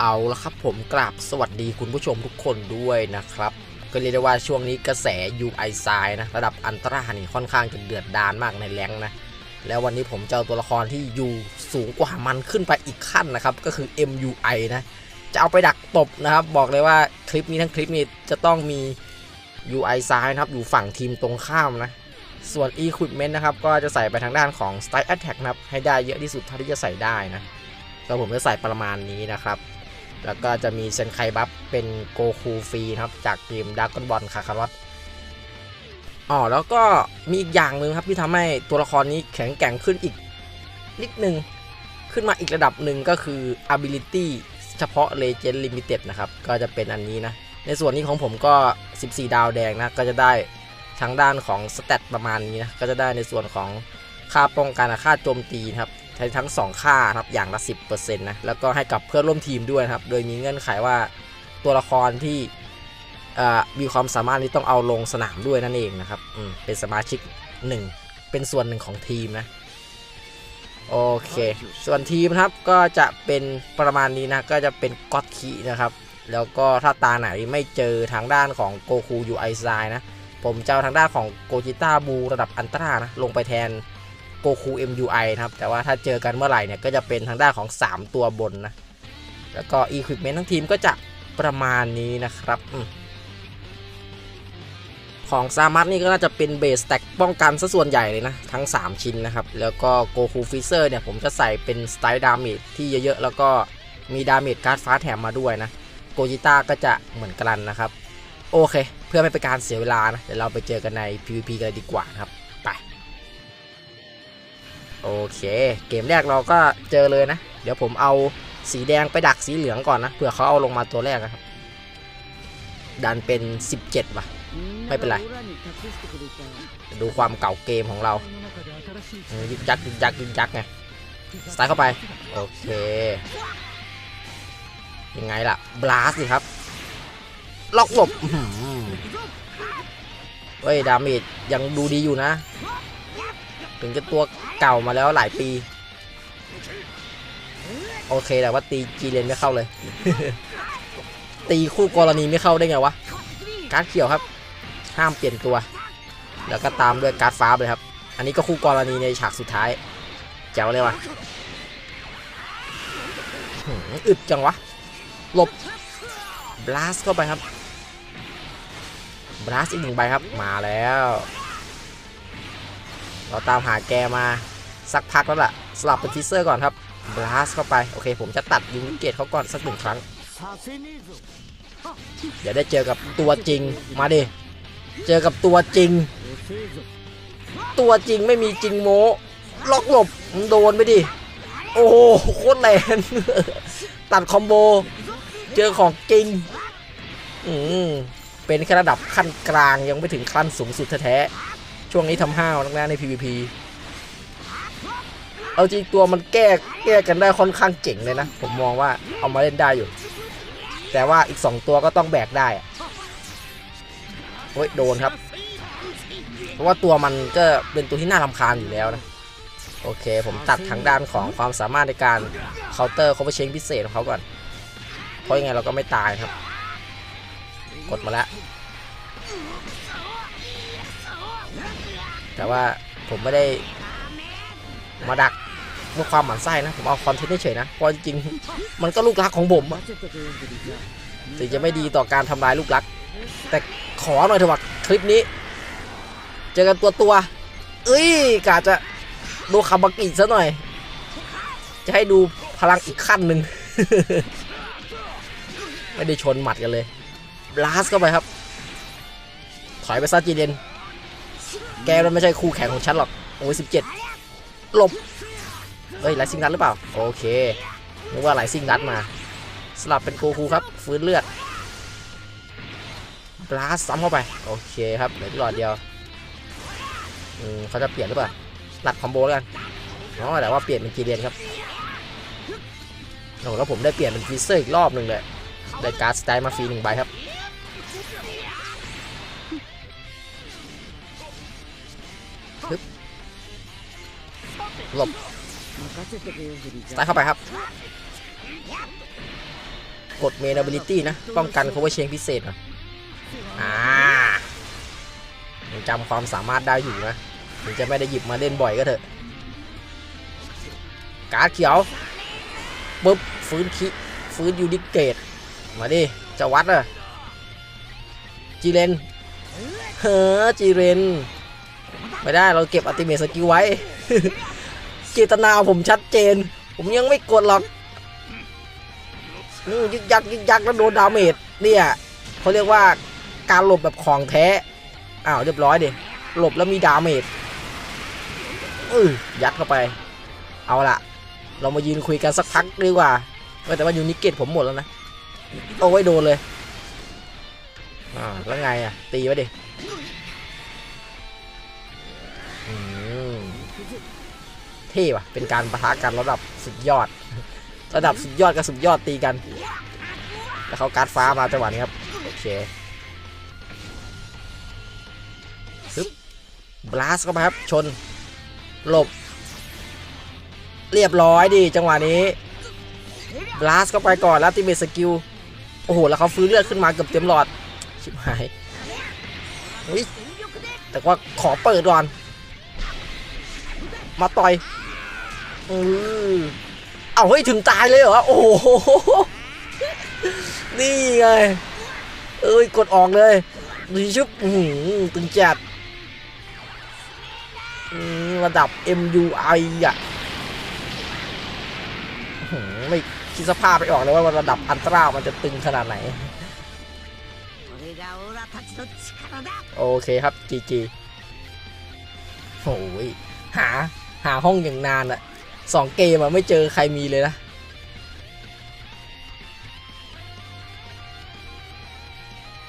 เอาละครับผมกราบสวัสดีคุณผู้ชมทุกคนด้วยนะครับ ก็เรียกได้ว่าช่วงนี้กระแส UI ไซนะระดับอันตรานี่ค่อนข้างจะเดือดดานมากในแรงนะ แล้ววันนี้ผมจะเอาตัวละครที่อยู่สูงกว่ามันขึ้นไปอีกขั้นนะครับ ก็คือ MUI นะ จะเอาไปดักตบนะครับ บอกเลยว่าคลิปนี้ทั้งคลิปนี้จะต้องมี UI ซ้ายนะครับอยู่ฝั่งทีมตรงข้ามนะ ส่วน Equipment นะครับก็จะใส่ไปทางด้านของ Style Attack นะครับให้ได้เยอะที่สุดเท่าที่จะใส่ได้นะก็ผมจะใส่ประมาณนี้นะครับ แล้วก็จะมีเซนไคบัฟเป็นโกคูฟรีครับ จากทีมด r ก g อนบอลคาคารอตอ๋อแล้วก็มีอีกอย่างหนึ่งครับที่ทำให้ตัวละครนี้แข็งแกร่งขึ้นอีกนิดนึง ขึ้นมาอีกระดับหนึ่งก็คือ ability เฉพาะ Legend Limited นะครับ ก็จะเป็นอันนี้นะ ในส่วนนี้ของผมก็ 14 ดาวแดงนะ ก็จะได้ทางด้านของสเตตประมาณนี้นะ ก็จะได้ในส่วนของค่าป้องกันค่าโจมตีนะครับ ใช้ทั้ง 2 ค่าครับอย่างละ 10%นะแล้วก็ให้กับเพื่อนร่วมทีมด้วยครับ โดยมีเงื่อนไขว่าตัวละครที่มีความสามารถที่ต้องเอาลงสนามด้วยนั่นเองนะครับเป็นสมาชิก 1 เป็นส่วนหนึ่งของทีมนะโอเค ส่วนทีมครับก็จะเป็นประมาณนี้นะ ก็จะเป็นก็อตคีนะครับ แล้วก็ถ้าตาไหนไม่เจอทางด้านของโกคูยูไอซนะ ผมจะเอาทางด้านของโกจิต้าบูระดับอันตรานะ ลงไปแทน กคู MUI นะครับ แต่ว่าถ้าเจอกันเมื่อไหร่เนี่ย ก็จะเป็นทางด้านของ 3 ตัวบนนะ แล้วก็ Equipment ทั้งทีมก็จะประมาณนี้นะครับอของซามัตนี่ก็น่าจะเป็นเบสแต็กป้องกันซะส่วนใหญ่เลยนะ ทั้ง 3 ชิ้นนะครับ แล้วก็โกคูฟิเซอร์เนี่ย ผมจะใส่เป็นสไตล์ดาเมจที่เยอะๆ แล้วก็มีดาเมจการ์ดฟ้าแถมมาด้วยนะโกจิต้าก็จะเหมือนกันนะครับ โอเค เพื่อไม่เป็นการเสียเวลานะ เดี๋ยวเราไปเจอกันใน PVP กันเลยดีกว่าครับ โอเค เกมแรกเราก็เจอเลยนะ เดี๋ยวผมเอาสีแดงไปดักสีเหลืองก่อนนะเผื่อเขาเอาลงมาตัวแรกนะครับ ดันเป็น 17ว่ะ ไม่เป็นไร ดูความเก่าเกมของเรายึกยักยึกยักยึกยักไงสไตล์เข้าไป โอเค ยังไงล่ะ บลาสสิครับ ล็อกหลบเฮ้ย ดาเมจยังดูดีอยู่นะ ถึงจะตัวเก่ามาแล้วหลายปี โอเคแต่ว่าตีจีเลนไม่เข้าเลย ตีคู่กรณีไม่เข้าได้ไงวะ การ์ดเขียวครับ ห้ามเปลี่ยนตัว แล้วก็ตามด้วยการ์ดฟ้าเลยครับ อันนี้ก็คู่กรณีในฉากสุดท้าย แจ๋วเลยว่ะอึดจังวะ หลบบลาสเข้าไปครับบลาสอีกหนึ่งใบครับ มาแล้ว เราตามหาแกมาสักพักแล้วล่ะ สลับเป็นฟิเซอร์ก่อนครับบลาสเข้าไป โอเคผมจะตัดยูนิเกตเขาก่อนสักหนึ่งครั้ง เดี๋ยวได้เจอกับตัวจริงมาดิ เจอกับตัวจริง ตัวจริงไม่มีจริงโมล็อกหลบโดนไปดิ โอ้โหโคตรแรงตัดคอมโบ เจอของจริง อืมเป็นแค่ระดับขั้นกลางยังไม่ถึงขั้นสูงสุดแท้ๆ ช่วงนี้ทำห้าวนักหน้าใน PVP เอาจริงตัวมันแก้แก้กันได้ค่อนข้างเจ๋งเลยนะ ผมมองว่าเอามาเล่นได้อยู่ แต่ว่าอีก 2 ตัวก็ต้องแบกได้อะโอ้ยโดนครับ เพราะว่าตัวมันก็เป็นตัวที่น่ารำคาญอยู่แล้วนะ โอเค ผมตัดทางด้านของความสามารถในการเคาน์เตอร์คอมเวอร์เชงพิเศษของเขาก่อน เพราะยังไงเราก็ไม่ตายครับ กดมาแล้ว แต่ว่าผมไม่ได้มาดักเมื่อความหมันไส้นะ ผมเอาคอนเทนต์เฉยนะเพราะจริงๆมันก็ลูกรักของผมอะถึงจะไม่ดีต่อการทำลายลูกรัก แต่ขอหน่อยเถอะว่าคลิปนี้ เจอกันตัวตัวเอ้ยกาจะดูคาบากิซะหน่อย จะให้ดูพลังอีกขั้นหนึ่งไม่ได้ชนหมัดกันเลย บลาสเข้าไปครับ ถอยไปซะจีเดน แกมันไม่ใช่คู่แข่งของฉันหรอก โอ้ยสิบเจ็ดหลบ เฮ้ยไหลซิงดัดหรือเปล่า โอเคนึกว่าไหลซิงดัดมา สลับเป็นโกคูครับ ฟื้นเลือดบลาสซ้ำเข้าไป โอเคครับ เหลือที่หลอดเดียวอืมเขาจะเปลี่ยนหรือเปล่าตัดคอมโบแล้วกันอ๋อแต่ว่าเปลี่ยนเป็นจีเดนครับโอ้แล้วผมได้เปลี่ยนเป็นฟีเซอร์อีกรอบหนึ่งเลย ได้การ์ดสไตล์มาฟรีหนึ่งใบครับ หลบสไตล์เข้าไปครับ กดเมน ability นะ ป้องกัน cover chain พิเศษนะอ่ายังจำความสามารถได้อยู่นะถึงจะไม่ได้หยิบมาเล่นบ่อยก็เถอะ การ์ดเขียวปุ๊บฟื้นคิฟื้นยูนิเกต มาดิ จะวัดอะจีเรนเฮ้อจีเรน ไม่ได้เราเก็บอัติเมทสกิลไว้ เจตนาผมชัดเจน ผมยังไม่กดหรอกอืมยึกยักยึกยักแล้วโดนดาเมจเนี่ยเขาเรียกว่าการหลบแบบของแท้ อ้าวเรียบร้อยดิหลบแล้วมีดาเมจอือยัดเข้าไป เอาละเรามายืนคุยกันสักพักดีกว่าแต่ว่ายูนิเกตผมหมดแล้วนะโอ้ยโดนเลยอ่าแล้วไงอะตีไว้ดิ ท่ว่ะ เป็นการประทะกันระดับสุดยอด ระดับสุดยอดกับสุดยอดตีกัน แล้วเขาการ์ดฟ้ามาจังหวะนี้ครับ โอเคฮึบบลัสเข้าไปครับ ชน หลบ เรียบร้อยดิจังหวะนี้บลัสเข้าไปก่อนแล้วติเมสกิล โอ้โห แล้วเขาฟื้นเลือดขึ้นมาเกือบเต็มหลอด ชิบหายอุ๊ยแต่ว่าขอเปิดก่อน มาต่อย เออเอาเฮ้ยถึงตายเลยเหรอ โอ้โห นี่ไง เอ้ยกดออกเลยดีชุบตึงจัดระดับ MUI อะไม่คิดสภาพไปออกเลยว่าระดับอันตรามันจะตึงขนาดไหน โอเคครับจีจีโอ้ยหา หาห้องอย่างนานอะ สองเกมอะไม่เจอใครมีเลยนะ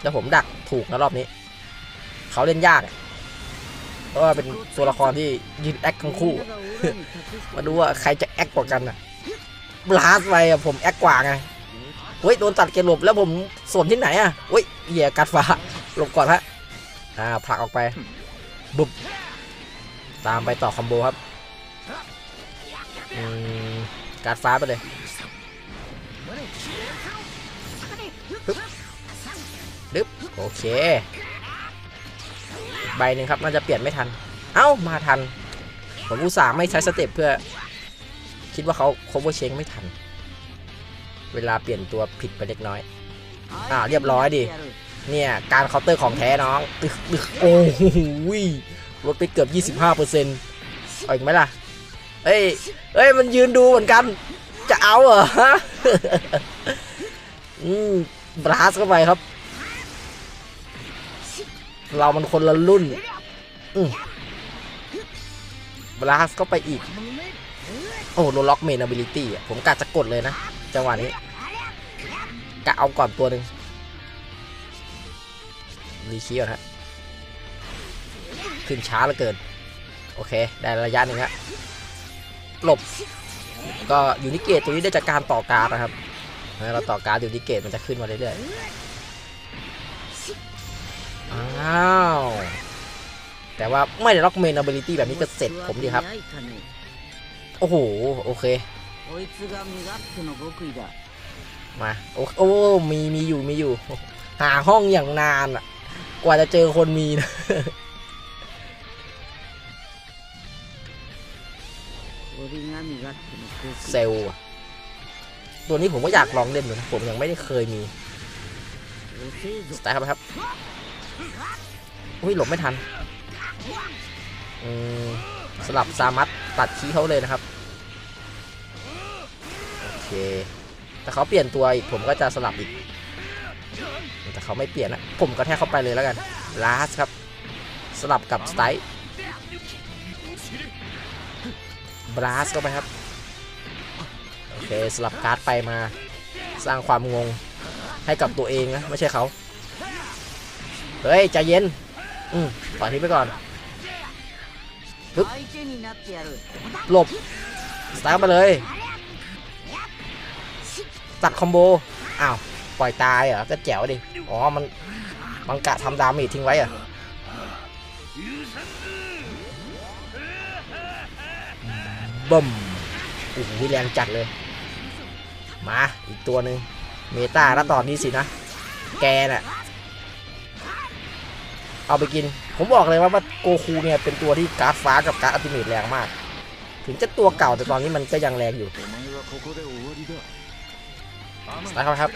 แต่ผมดักถูกนะรอบนี้ เขาเล่นยากอะเพราะว่าเป็นตัวละครที่ยืนแอคทั้งคู่อะมาดูว่าใครจะแอคกว่ากันอะบลาสไปอะผมแอคกว่าไงเฮ้ยโดนตัดเกมหลบแล้วผมส่วนที่ไหนอะเฮ้ยเหยียกัดฟ้าหลบก่อนฮะอ่าผลักออกไปบุบตามไปต่อคอมโบครับอืม การฟ้าไปเลยปึ๊บดึบโอเค ใบหนึ่งครับน่าจะเปลี่ยนไม่ทัน เอ้า มาทัน ผมอุตส่าห์ไม่ใช้สเต็ปเพื่อ คิดว่าเขาโคเวอร์เชงไม่ทัน เวลาเปลี่ยนตัวผิดไปเล็กน้อย อ่า เรียบร้อยดิ เนี่ย การเคาน์เตอร์ของแท้น้อง โอ้โหลดไปเกือบ 25เปอร์เซ็นต์เอาอีกไหมล่ะ เอ้ยเอ้ย มันยืนดูเหมือนกัน จะเอาเหรอฮะ อืมบลัสเข้าไปครับ เรามันคนละรุ่นอืบลัสเข้าไปอีก โอ้โลล็อกเมน ability อะผมกะจะกดเลยนะ จังหวะนี้กะเอาก่อนตัวหนึ่งรีคีก่อนฮะ ขึ้นช้าเหลือเกิน โอเค ได้ระยะหนึ่งฮะ หลบ ก็อยู่นิเกตตัวนี้ได้จากการต่อการนะครับเราต่อการอยู่นิเกตมันจะขึ้นมาเรื่อยๆ อ้าว แต่ว่าไม่ได้ล็อกเมนอเบลิตี้แบบนี้ก็เสร็จผมดีครับ โอ้โห โอเค มา โอ้โอ้มีมีอยู่มีอยู่ หาห้องอย่างนานอะ กว่าจะเจอคนมีนะ เซลล์ตัวนี้ผมก็อยากลองเล่นนะผมยังไม่ได้เคยมีสไตล์ครับครับอุ้ยหลบไม่ทันสลับซามัตตัดขี้เขาเลยนะครับ โอเค แต่เขาเปลี่ยนตัวอีกผมก็จะสลับอีก แต่เขาไม่เปลี่ยนนะ ผมก็แทกเข้าไปเลยแล้วกันลาสครับ สลับกับสไตล์ บลัสเข้าไปครับ โอเคสลับการ์ดไปมา สร้างความงงให้กับตัวเองนะ ไม่ใช่เขา เฮ้ย ใจเย็น อืมต่อยที่ไปก่อนปึ๊บหลบ สตาร์บมาเลย ตัดคอมโบ อ้าว ปล่อยตายเหรอ ก็แจ๋วดิ อ๋อ มัน มันกะทำดาเมจทิ้งไว้อะ บ่มโอ้โหแรงจัดเลย มาอีกตัวหนึ่งเมตาแล้วตอนนี้สินะ แกน่ะ เอาไปกิน ผมบอกเลยว่าว่าโกคูเนี่ยเป็นตัวที่การ์ดฟ้ากับการ์ดอัลติเมทแรงมาก ถึงจะตัวเก่าแต่ตอนนี้มันก็ยังแรงอยู่สไตล์เขาครับ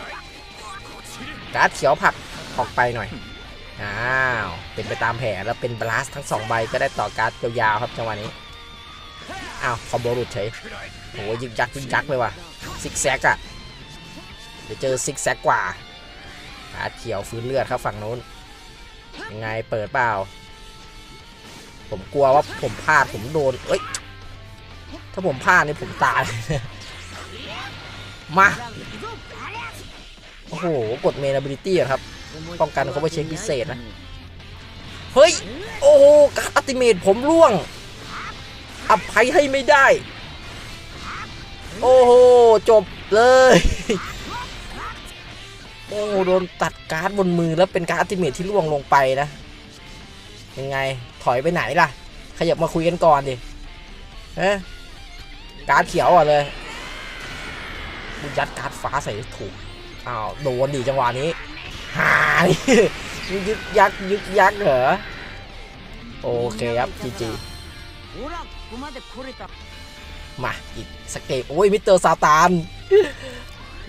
การ์ดเขียวผักออกไปหน่อย อ้าว เป็นไปตามแผนแล้วเป็นบลัสทั้งสองใบก็ได้ต่อการ์ดยาวๆครับจังหวะนี้ อ้าวคอมโบหลุดเฉยโอ้ยยึกยักยึกยักเลยว่ะซิกแซกอะเดี๋ยวเจอซิกแซกกว่ากาเขียวฟื้นเลือดครับฝั่งนู้นยังไงเปิดเปล่า ผมกลัวว่าผมพลาดผมโดนเอ้ยถ้าผมพลาดนี่ผมตายมาโอ้โห กดเมน ability อะครับ ป้องกันเขาไปเช็คพิเศษนะ เฮ้ย โอ้โหการอัติเมตผมร่วง อภัยให้ไม่ได้ โอ้โห จบเลย โอ้โดนตัดการ์ดบนมือแล้วเป็นการ์ดอัติเมตที่ร่วงลงไปนะ ยังไง ถอยไปไหนล่ะ ขยับมาคุยกันก่อนดิเอ๊ะการ์ดเขียวอะเลยยัดการ์ดฟ้าใส่ถูก อ้าว โดนดิจังหวะนี้ หายยึกยักยึกยักเหรอ โอเคครับจีจี มาอีกสกเกตโอ้ยมิสเตอร์ซาตาน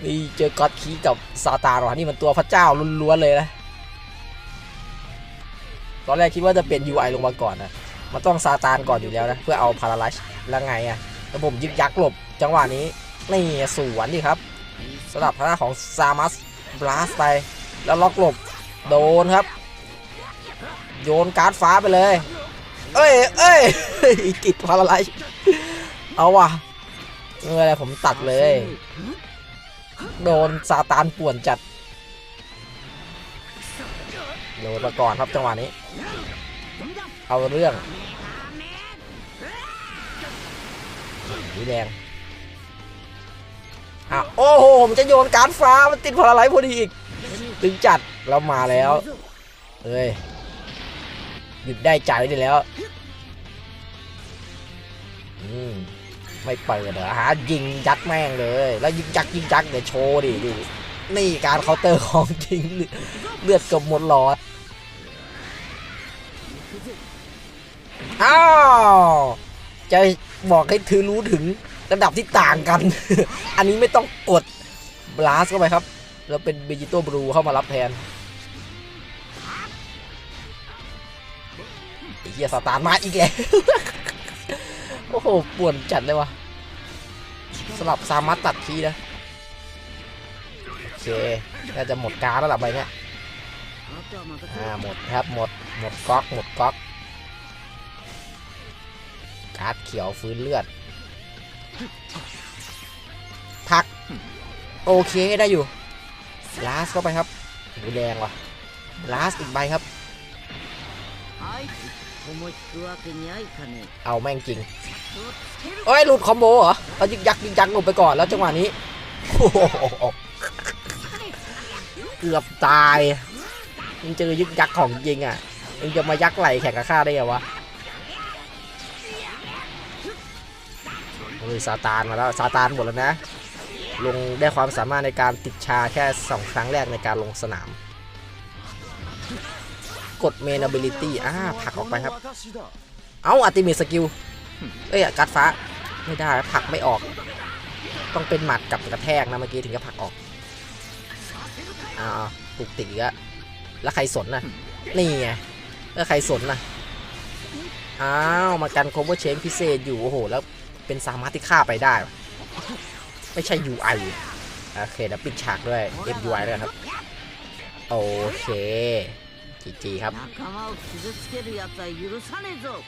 นี่เจอก็อดคีกับซาตานหรอนี่มันตัวพระเจ้าล้วนๆเลยนะตอนแรกคิดว่าจะเปลี่ยน UI ลงมาก่อนนะมันต้องซาตานก่อนอยู่แล้วนะ เพื่อเอาพาราลัชแล้วไงอะแล้วผมยึกยักหลบจังหวะนี้นี่สวนดิครับสำหรับท่าของซามัสบลัสไป แล้วล็อกหลบโดนครับ โยนการ์ดฟ้าไปเลย เอ้ยเอ้ยติดพาราไลเอาว่ะเมื่อไรผมตัดเลย โดนซาตานป่วนจัดโดนมาก่อนครับจังหวะนี้ เอาเรื่องนี่แดงอะโอ้โห ผมจะโยนการ์ดฟ้า มันติดพาราไลซ์พอดีอีกตึงจัดเรามาแล้วเอ้ย หยุดได้ใจได้แล้วอืมไม่เปิดเหรอฮะยิงยัดแม่งเลย แล้วยิงยักยิงยักเดี๋ยวโชว์ดิดินี่การเคาน์เตอร์ของจริงเลือดเกับหมดหลอดอ้าวจะบอกให้ถือรู้ถึงระดับที่ต่างกัน อันนี้ไม่ต้องกดบลาสเข้าไปครับ แล้วเป็นเบจิโต้บลูเข้ามารับแทน เฮียสตาร์ทมาอีกแล้ว โอ้โหปวดจัดเลยวะสลับสามารถตัดทีนะโอเคน่าจะหมดการแล้วหลับไปเนี่ยอ่าหมดครับหมดหมดก๊อกหมดก๊อกการ์ดเขียวฟื้นเลือดพัก โอเคได้อยู่ลาสเข้าไปครับหูแดงว่ะลาสอีกใบครับ เอาแม่งจริงเอ้ยหลุดคอมโบเหรอเรายึกยักยิงยักหลบไปก่อนแล้วจังหวะนี้เกือบตายมึงเจอยึกยักของจริงอะมึงจะมายักไหลแข่งกับข้าได้ไงวะโอ้ยซาตานมาแล้วซาตานหมดแล้วนะ ลงได้ความสามารถในการติดชาแค่ 2 ครั้งแรกในการลงสนาม กดเมน ability อ่าผลักออกไปครับ เอาอัติมีสกิล เอ้ยการ์ดฟ้า ไม่ได้ผลักไม่ออก ต้องเป็นหมัดกับกระแทกนะเมื่อกี้ถึงจะผลักออกอ้าวตุกตีกอะแล้วใครสนน่ะนี่ไงแล้วใครสนน่ะอ้าวมากันโคเวอร์เชนพิเศษอยู่ โอ้โห แล้วเป็นสามารถที่ฆ่าไปได้ ไม่ใช่ UI โอเคเดี๋ยวปิดฉากด้วย FUI ด้วยครับ โอเค จีจีครับ 仲間を傷つける奴は許さねえぞ